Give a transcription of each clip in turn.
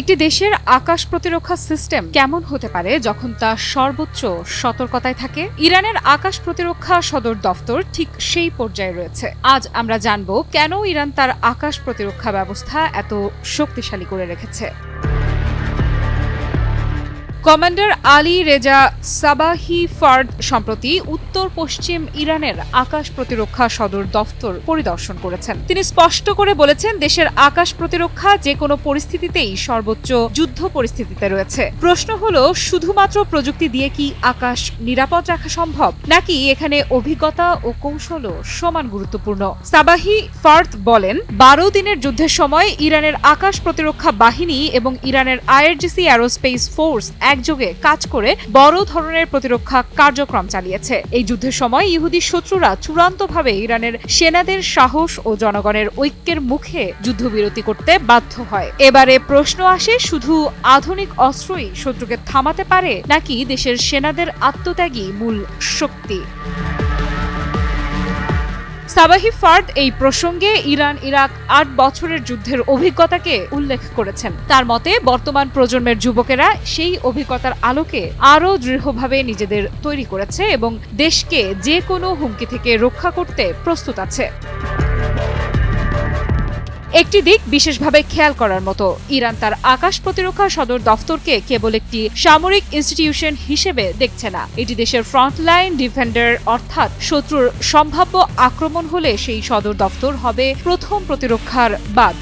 একটি দেশের আকাশ প্রতিরক্ষা সিস্টেম কেমন হতে পারে যখন তা সর্বোচ্চ সতর্কতায় থাকে? ইরানের আকাশ প্রতিরক্ষা সদর দফতর ঠিক সেই পর্যায়ে রয়েছে। আজ আমরা জানব কেন ইরান তার আকাশ প্রতিরক্ষা ব্যবস্থা এত শক্তিশালী করে রেখেছে। Commander Ali Reza Sabahi Fard সম্প্রতি উত্তর পশ্চিম ইরানের আকাশ প্রতিরক্ষা সদর দফতর পরিদর্শন করেছেন। তিনি স্পষ্ট করে বলেছেন, দেশের আকাশ প্রতিরক্ষা যে কোনো পরিস্থিতিতেই সর্বোচ্চ যুদ্ধ পরিস্থিতিতে রয়েছে। প্রশ্ন হলো, শুধুমাত্র প্রযুক্তি দিয়ে কি আকাশ নিরাপদ রাখা সম্ভব, নাকি এখানে অভিজ্ঞতা ও কৌশলও সমান গুরুত্বপূর্ণ? সাবাহি ফার্দ বলেন, বারো দিনের যুদ্ধের সময় ইরানের আকাশ প্রতিরক্ষা বাহিনী এবং ইরানের আইআরজিসি অ্যারোস্পেস ফোর্স একযোগে কাজ করে বড় ধরনের প্রতিরক্ষা কার্যক্রম চালিয়েছে। এই যুদ্ধের সময় ইহুদি শত্রুরা চূড়ান্তভাবে ইরানের সেনাদের সাহস ও জনগণের ঐক্যের মুখে যুদ্ধবিরতি করতে বাধ্য হয়। এবারে প্রশ্ন আসে, শুধু আধুনিক অস্ত্রই শত্রুকে থামাতে পারে নাকি দেশের সেনাদের আত্মত্যাগী মূল শক্তি? সাবাহি ফার্দ এই প্রসঙ্গে ইরান, ইরাক আট বছরের যুদ্ধের অভিজ্ঞতাকে উল্লেখ করেছেন। তার মতে, বর্তমান প্রজন্মের যুবকেরা সেই অভিজ্ঞতার আলোকে আরও দৃঢ়ভাবে নিজেদের তৈরি করেছে এবং দেশকে যে কোনো হুমকি থেকে রক্ষা করতে প্রস্তুত আছে। একটি দিক বিশেষভাবে খেয়াল করার মতো। ইরান তার আকাশ প্রতিরক্ষা সদর দফতরকে কেবল একটি সামরিক ইনস্টিটিউশন হিসেবে দেখছে না। এটি দেশের ফ্রন্টলাইন ডিফেন্ডার অর্থাৎ শত্রুর সম্ভাব্য আক্রমণ হলে সেই সদর দফতর হবে প্রথম প্রতিরক্ষার বাঁধ।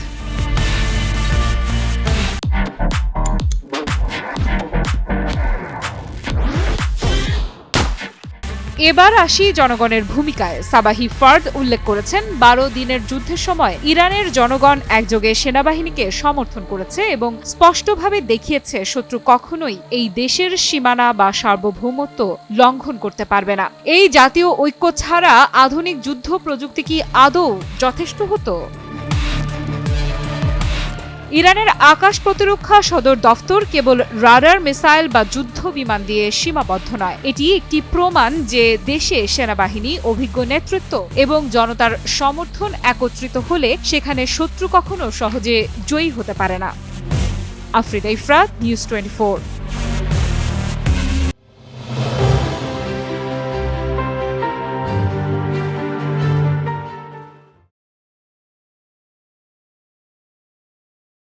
এবার আসি জনগণের ভূমিকায়। সাবাহি ফার্দ উল্লেখ করেছেন, বারো দিনের যুদ্ধের সময় ইরানের জনগণ একযোগে সেনাবাহিনীকে সমর্থন করেছে এবং স্পষ্টভাবে দেখিয়েছে শত্রু কখনোই এই দেশের সীমানা বা সার্বভৌমত্ব লঙ্ঘন করতে পারবে না। এই জাতীয় ঐক্য ছাড়া আধুনিক যুদ্ধ প্রযুক্তি কি আদৌ যথেষ্ট হতো? ইরানের আকাশ প্রতিরক্ষা সদর দফতর কেবল রাডার মিসাইল বা যুদ্ধ বিমান দিয়ে সীমাবদ্ধ নয়। এটি একটি প্রমাণ যে দেশে সেনাবাহিনী, অভিজ্ঞ নেতৃত্ব এবং জনতার সমর্থন একত্রিত হলে সেখানে শত্রু কখনো সহজে জয়ী হতে পারে না। Afrida Ifrat, news twenty